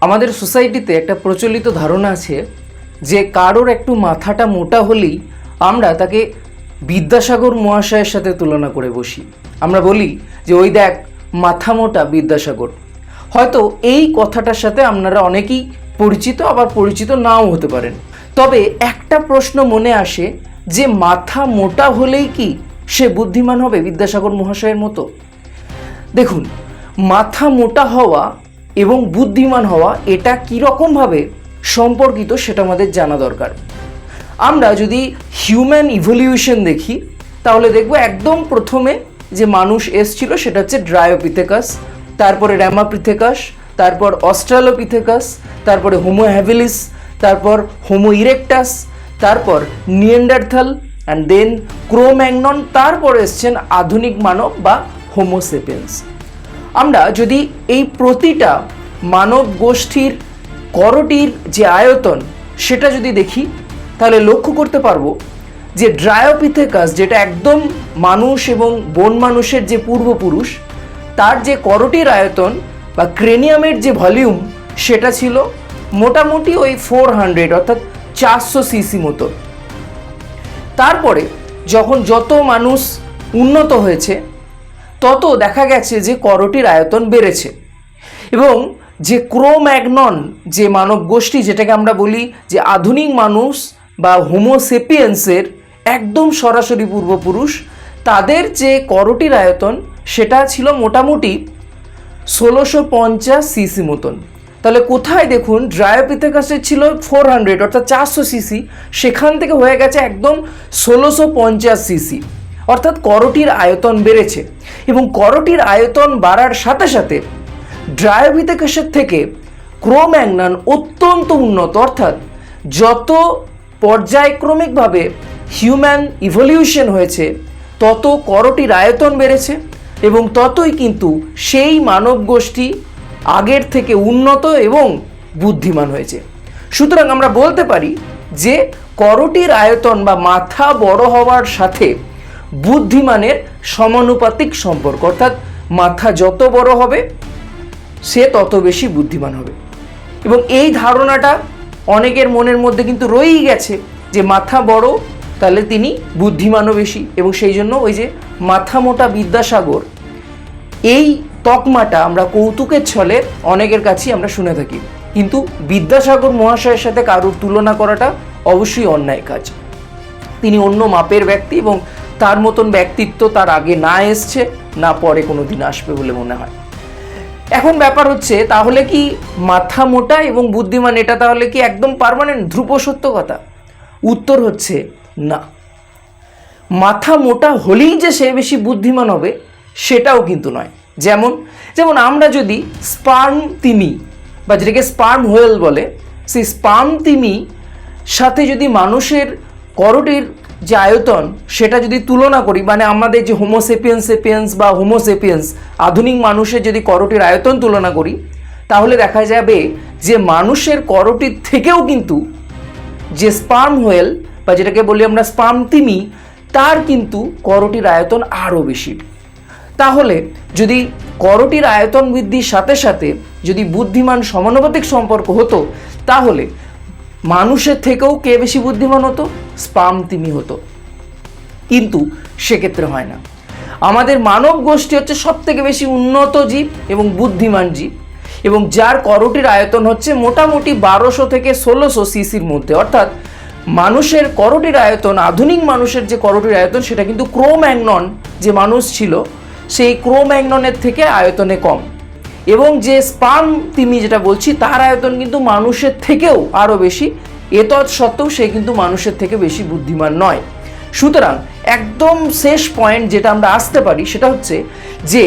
আমাদের সোসাইটিতে একটা প্রচলিত ধারণা আছে যে কারোর একটু মাথাটা মোটা হলেই আমরা তাকে বিদ্যাসাগর মহাশয়ের সাথে তুলনা করে বসি। আমরা বলি যে, ওই দেখ, মাথা মোটা বিদ্যাসাগর। হয়তো এই কথাটার সাথে আপনারা অনেকেই পরিচিত, আবার পরিচিত নাও হতে পারেন। তবে একটা প্রশ্ন মনে আসে যে, মাথা মোটা হলেই কি সে বুদ্ধিমান হবে বিদ্যাসাগর মহাশয়ের মতো? দেখুন, মাথা মোটা হওয়া এবং বুদ্ধিমান হওয়া এটা কীরকমভাবে সম্পর্কিত সেটা আমাদের জানা দরকার। আমরা যদি হিউম্যান ইভলিউশন দেখি, তাহলে দেখব একদম প্রথমে যে মানুষ এসছিল সেটা হচ্ছে ড্রায়োপিথেকাস তারপরে র্যামাপিথেকাস তারপর অস্ট্রালোপিথেকাস তারপরে হোমো হ্যাভিলিস তারপর হোমো ইরেকটাস তারপর নিয়েন্ডারথাল অ্যান্ড দেন ক্রোম্যাগনন তারপর এসছেন আধুনিক মানব বা হোমোসেপিয়েন্স আমরা যদি এই প্রতিটা মানব গোষ্ঠীর করটির যে আয়তন সেটা যদি দেখি, তাহলে লক্ষ্য করতে পারব যে ড্রায়োপিথেকাস, যেটা একদম মানুষ এবং বন মানুষের যে পূর্বপুরুষ, তার যে করটির আয়তন বা ক্রেনিয়ামের যে ভলিউম, সেটা ছিল মোটামুটি ওই ফোর হান্ড্রেড, অর্থাৎ চারশো সিসি মতো। তারপরে যখন যত মানুষ উন্নত হয়েছে তত দেখা গেছে যে করটির আয়তন বেড়েছে। এবং যে ক্রোম্যাগনন, যে মানব গোষ্ঠী, যেটাকে আমরা বলি যে আধুনিক মানুষ বা হোমোসেপিয়েন্সের একদম সরাসরি পূর্বপুরুষ, তাদের যে করটির আয়তন, সেটা ছিল মোটামুটি ষোলোশো পঞ্চাশ সিসি মতন। তাহলে কোথায় দেখুন ড্রায়োপিথেকাসের ছিল ফোর হান্ড্রেড অর্থাৎ চারশো সিসি সেখান থেকে হয়ে গেছে একদম ষোলোশো পঞ্চাশ সিসি অর্থাৎ করটির আয়তন বেড়েছে এবং করটির আয়তন বাড়ার সাথে সাথে ড্রায়োপিথেকাসের থেকে ক্রোম্যাগনান অত্যন্ত উন্নত, অর্থাৎ যত পর্যায়ক্রমিকভাবে হিউম্যান ইভলিউশন হয়েছে, তত করটির আয়তন বেড়েছে এবং ততই কিন্তু সেই মানব গোষ্ঠী আগের থেকে উন্নত এবং বুদ্ধিমান হয়েছে। সুতরাং আমরা বলতে পারি যে করটির আয়তন বা মাথা বড় হওয়ার সাথে বুদ্ধিমানের সমানুপাতিক সম্পর্ক, অর্থাৎ মাথা যত বড় হবে, সে তত বেশি বুদ্ধিমান হবে। এবং এই ধারণাটা অনেকের মনের মধ্যে কিন্তু রয়েই গেছে যে মাথা বড়, তাহলে তিনি বুদ্ধিমানও বেশি। এবং সেই জন্য ওই যে মাথা মোটা বিদ্যাসাগর, এই তকমাটা আমরা কৌতুকের ছলে অনেকের কাছেই আমরা শুনে থাকি। কিন্তু বিদ্যাসাগর মহাশয়ের সাথে কারোর তুলনা করাটা অবশ্যই অন্যায় কাজ। তিনি অন্য মাপের ব্যক্তি এবং তার মতন ব্যক্তিত্ব তার আগে না এসছে, না পরে কোনো দিন আসবে বলে মনে হয়। এখন ব্যাপার হচ্ছে, তাহলে কি মাথা মোটা এবং বুদ্ধিমান এটা তাহলে কি একদম পারমানেন্ট ধ্রুব সত্য কথা? উত্তর হচ্ছে না। মাথা মোটা হলেই যে সে বেশি বুদ্ধিমান হবে, সেটাও কিন্তু নয়। যেমন যেমন আমরা যদি স্পার্ম তিমি বা যেটাকে স্পার্ম হোয়েল বলে, সেই স্পার্ম তিমি সাথে যদি মানুষের করটির যে আয়তন, সেটা যদি তুলনা করি মানে আমাদের যে হোমোসেপিয়েন্স সেপিয়েন্স বা হোমোসেপিয়েন্স আধুনিক মানুষের যদি করটির আয়তন তুলনা করি, তাহলে দেখা যাবে যে মানুষের করটির থেকেও কিন্তু যে স্পার্ম হোয়েল বা যেটাকে বলি আমরা স্পার্ম তিমি, তার কিন্তু করটির আয়তন আরও বেশি। তাহলে যদি করটির আয়তন বৃদ্ধির সাথে সাথে যদি বুদ্ধিমান সমানুপাতিক সম্পর্ক হতো, তাহলে মানুষের থেকেও কে বেশি বুদ্ধিমান হতো? স্পাম তিমি হতো। কিন্তু সেক্ষেত্রে হয় না। আমাদের মানব গোষ্ঠী হচ্ছে সব থেকে বেশি উন্নত জীব এবং বুদ্ধিমান জীব এবং যার করটির আয়তন হচ্ছে মোটামুটি বারোশো থেকে ষোলোশো সিসির মধ্যে। অর্থাৎ মানুষের করটির আয়তন, আধুনিক মানুষের যে করটির আয়তন, সেটা কিন্তু ক্রোম্যাগনন যে মানুষ ছিল, সেই ক্রোম্যাগননের থেকে আয়তনে কম। এবং যে স্পাম তিমি যেটা বলছি, তার আয়তন কিন্তু মানুষের থেকেও আরও বেশি। এতৎ সত্ত্বেও সে কিন্তু মানুষের থেকে বেশি বুদ্ধিমান নয়। সুতরাং একদম শেষ পয়েন্ট যেটা আমরা আসতে পারি, সেটা হচ্ছে যে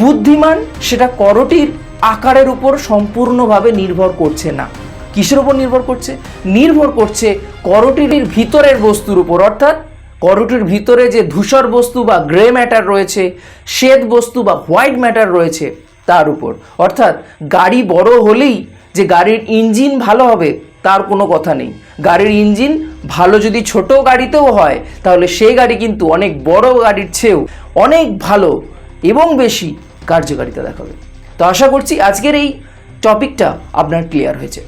বুদ্ধিমান সেটা করটির আকারের উপর সম্পূর্ণভাবে নির্ভর করছে না। কিসের উপর নির্ভর করছে? নির্ভর করছে করটির ভিতরের বস্তুর উপর। অর্থাৎ করটির ভিতরে যে ধূসর বস্তু বা গ্রে ম্যাটার রয়েছে, শ্বেত বস্তু বা হোয়াইট ম্যাটার রয়েছে তার উপর। অর্থাৎ গাড়ি বড় হলেই যে গাড়ির ইঞ্জিন ভালো হবে, তার কোনো কথা নেই। গাড়ির ইঞ্জিন ভালো যদি ছোট গাড়িতেও হয়, তাহলে সেই গাড়ি কিন্তু অনেক বড় গাড়ির চেয়েও অনেক ভালো এবং বেশি কার্যকারিতা দেখাবে। তো আশা করছি আজকের এই টপিকটা আপনার ক্লিয়ার হয়েছে।